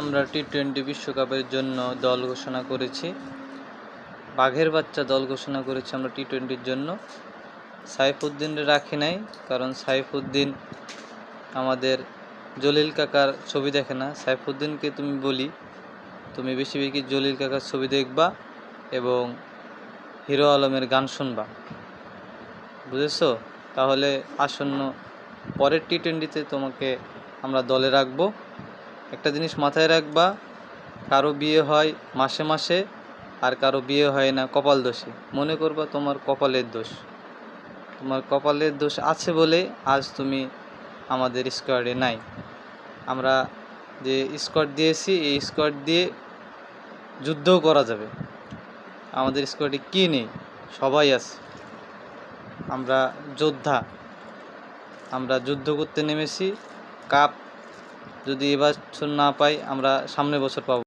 আমরা T twenty বিশ্বকাপের জন্য দল ঘোষণা করেছি। বাঘের বাচ্চা দল ঘোষণা করেছি আমরা টি টোয়েন্টির জন্য। সাইফুদ্দিনরে রাখি নাই, কারণ সাইফুদ্দিন আমাদের জলিল কাকার ছবি দেখে না। সাইফুদ্দিনকে তুমি বলি, তুমি বেশি বেশি জলিল কাকার ছবি দেখবা এবং হিরো আলমের গান শুনবা। বুঝেছ? তাহলে আসন্ন পরের টি টোয়েন্টিতে তোমাকে আমরা দলে রাখব। একটা জিনিস মাথায় রাখবা, কারও বিয়ে হয় মাসে মাসে আর কারও বিয়ে হয় না কপাল দোষে। মনে করবা তোমার কপালের দোষ। তোমার কপালের দোষ আছে বলে আজ তুমি আমাদের স্কোয়াডে নাই। আমরা যে স্কোয়াড দিয়েছি, এই স্কোয়াড দিয়ে যুদ্ধও করা যাবে। আমাদের স্কোয়াডে কী নেই? সবাই আছে। আমরা যোদ্ধা। আমরা যুদ্ধ করতে নেমেছি। কাপ যদি এবার না পাই আমরা সামনের বছর পাবো।